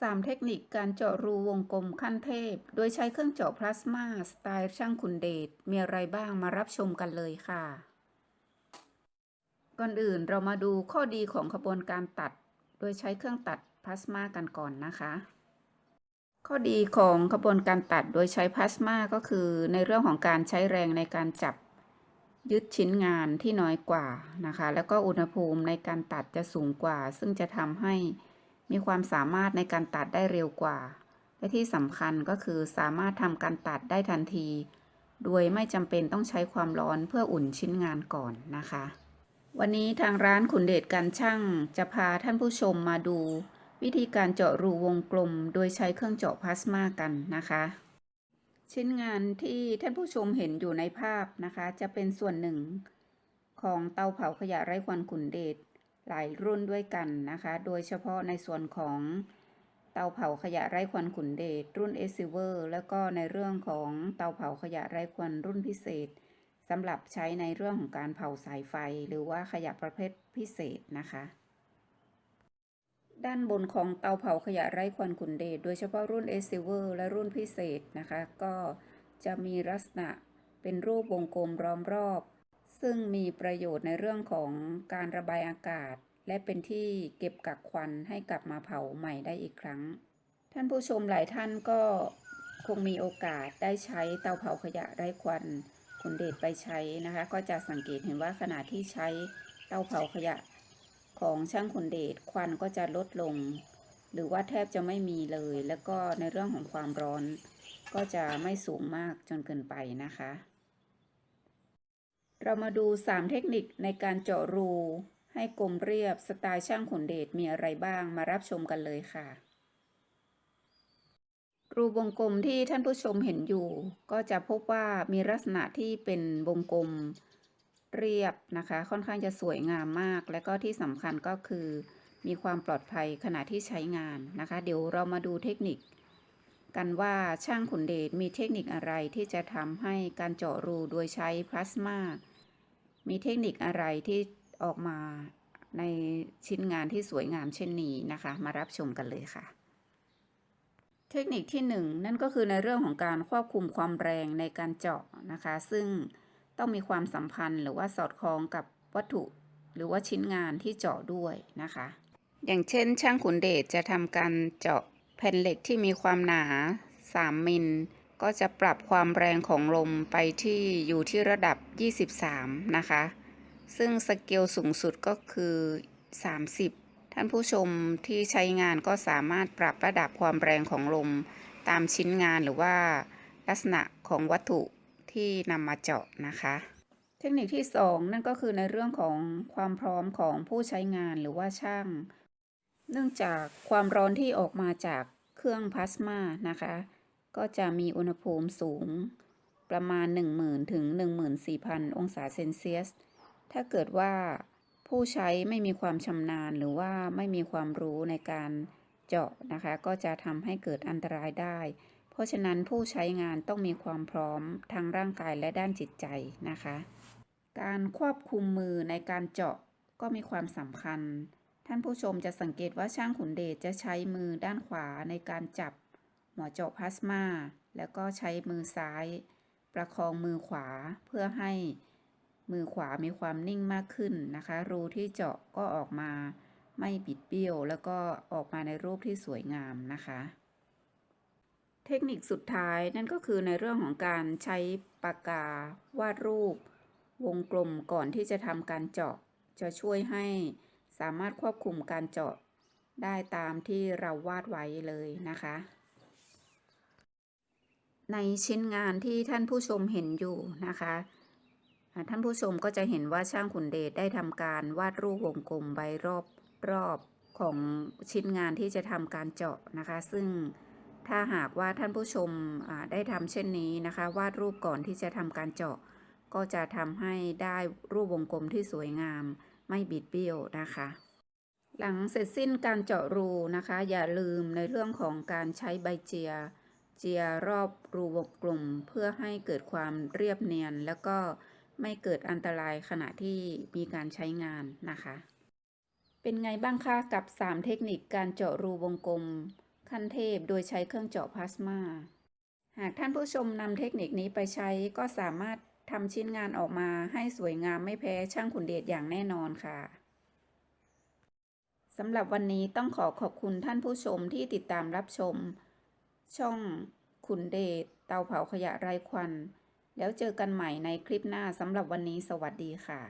3 เทคนิคการเจาะรูวงกลมขั้นเทพ โดยใช้เครื่องเจาะพลาสมาสไตล์ช่างคุณเดช มีอะไรบ้างมารับชมกันเลยค่ะ ก่อนอื่นเรามาดูข้อดีของขบวนการตัด โดยใช้เครื่องตัดพลาสมากันก่อนนะคะ ข้อดีของขบวนการตัดโดยใช้พลาสมาก็คือ ในเรื่องของการใช้แรงในการจับยึดชิ้นงานที่น้อยกว่านะคะ แล้วก็อุณหภูมิในการตัดจะสูงกว่า ซึ่งจะทำให้ มีความสามารถในการตัดได้เร็วกว่า และที่สำคัญก็คือสามารถทำการตัดได้ทันที โดยไม่จำเป็นต้องใช้ความร้อนเพื่ออุ่นชิ้นงานก่อนนะคะ วันนี้ทางร้านขุนเดชการช่างจะพาท่านผู้ชมมาดู วิธีการเจาะรูวงกลม โดยใช้เครื่องเจาะพลาสมากันนะคะชิ้นงานที่ท่านผู้ชมเห็นอยู่ในภาพนะคะ จะเป็นส่วนหนึ่งของเตาเผาขยะไร้ควันขุนเดช หลายรุ่นด้วยกันนะคะ โดยเฉพาะในส่วนของเตาเผาขยะไร้ควันขุนเดชรุ่นเอซิเวอร์แล้วก็ในเรื่องของเตาเผาขยะไร้ควันรุ่นพิเศษสำหรับใช้ในเรื่องของการเผาสายไฟ หรือว่าขยะประเภทพิเศษนะคะ ด้านบนของเตาเผาขยะไร้ควันขุนเดชโดยเฉพาะรุ่นเอซิเวอร์และรุ่นพิเศษนะคะ ก็จะมีลักษณะเป็นรูปวงกลมล้อมรอบ ซึ่งมีประโยชน์ในเรื่องของการระบายอากาศ และเป็นที่เก็บกักควันให้กลับมาเผาใหม่ได้อีกครั้ง ท่านผู้ชมหลายท่านก็คงมีโอกาสได้ใช้เตาเผาขยะไร้ควันขุนเดชไปใช้นะคะ ก็จะสังเกตเห็นว่าขณะที่ใช้เตาเผาขยะของช่างขุนเดชควันก็จะลดลง หรือว่าแทบจะไม่มีเลย แล้วก็ในเรื่องของความร้อน ก็จะไม่สูงมากจนเกินไปนะคะ เรามาดู 3 เทคนิคในการเจาะรู ให้กลมเรียบสไตล์ช่างขุนเดชมีอะไรบ้างมารับชมกันเลยค่ะ รูวงกลมที่ท่านผู้ชมเห็นอยู่ ก็จะพบว่ามีลักษณะที่เป็นวงกลมเรียบนะคะ ค่อนข้างจะสวยงามมาก และก็ที่สำคัญก็คือ มีความปลอดภัยขณะที่ใช้งานนะคะ เดี๋ยวเรามาดูเทคนิค กันว่าช่างขุนเดชมีเทคนิคอะไรที่จะทำให้การเจาะรูโดยใช้พลาสมา มีเทคนิคอะไรที่ออกมาในชิ้นงานที่สวยงามเช่นนี้นะคะ มารับชมกันเลยค่ะ เทคนิคที่หนึ่งนั่นก็คือในเรื่องของการควบคุมความแรงในการเจาะนะคะ ซึ่งต้องมีความสัมพันธ์หรือว่าสอดคล้องกับวัตถุ หรือว่าชิ้นงานที่เจาะด้วยนะคะ อย่างเช่น ช่างขุนเดชจะทำการเจาะแผ่นเหล็กที่มีความหนา 3 มิล ก็จะปรับความแรงของลมไปที่อยู่ที่ระดับ 23 นะคะ ซึ่งสเกลสูงสุดก็คือ 30 ท่านผู้ชมที่ใช้งานก็สามารถปรับระดับความแรงของลมตามชิ้นงานหรือว่าลักษณะของวัตถุที่นำมาเจาะนะคะ เทคนิคที่ 2 นั่นก็คือในเรื่องของความพร้อมของผู้ใช้งานหรือว่าช่าง เนื่องจากความร้อนที่ออกมาจากเครื่องพลาสมานะคะ ก็จะมีอุณหภูมิสูงประมาณ 10,000 ถึง 14,000 องศาเซนเซียส ถ้าเกิดว่าผู้ใช้ไม่มีความชำนาญหรือว่าไม่มีความรู้ในการเจาะนะคะ ก็จะทำให้เกิดอันตรายได้ เพราะฉะนั้นผู้ใช้งานต้องมีความพร้อมทั้งร่างกายและด้านจิตใจนะคะ การควบคุมมือในการเจาะก็มีความสำคัญ ท่านผู้ชมจะสังเกตว่าช่างขุนเดชจะใช้มือด้านขวาในการจับ หัวเจาะพลาสมา แล้วก็ใช้มือซ้าย ประคองมือขวาเพื่อให้มือขวามีความนิ่งมากขึ้นนะคะ รูที่เจาะก็ออกมาไม่บิดเบี้ยว แล้วก็ออกมาในรูปที่สวยงามนะคะ เทคนิคสุดท้ายนั่นก็คือในเรื่องของการใช้ปากกาวาดรูป วงกลมก่อนที่จะทำการเจาะ จะช่วยให้สามารถควบคุมการเจาะได้ตามที่เราวาดไว้เลยนะคะ ในชิ้นงานที่ท่านผู้ชมเห็นอยู่นะคะท่านผู้ชมก็จะเห็นว่าช่างขุนเดชได้ทำการวาดรูปวงกลมใบรอบรอบของชิ้นงานที่จะทำการเจาะนะคะ ซึ่งถ้าหากว่าท่านผู้ชมได้ทำเช่นนี้นะคะ วาดรูปก่อนที่จะทำการเจาะ ก็จะทำให้ได้รูปวงกลมที่สวยงามไม่บิดเบี้ยวนะคะ หลังเสร็จสิ้นการเจาะรูนะคะ อย่าลืมในเรื่องของการใช้ใบเจีย เจียรอบรูวงกลมเพื่อให้เกิดความเรียบเนียน แล้วก็ไม่เกิดอันตรายขณะที่มีการใช้งานนะคะ เป็นไงบ้างคะกับ 3 เทคนิคการเจาะรูวงกลม ขั้นเทพโดยใช้เครื่องเจาะพลาสมาหากท่านผู้ชมนำเทคนิคนี้ไปใช้ก็สามารถทำชิ้นงานออกมาให้สวยงามไม่แพ้ช่างขุนเดชอย่างแน่นอนค่ะสำหรับวันนี้ต้องขอขอบคุณท่านผู้ชมที่ติดตามรับชม ช่องขุนเดชเตาเผาขยะไร้ควัน แล้วเจอกันใหม่ในคลิปหน้าสำหรับวันนี้สวัสดีค่ะ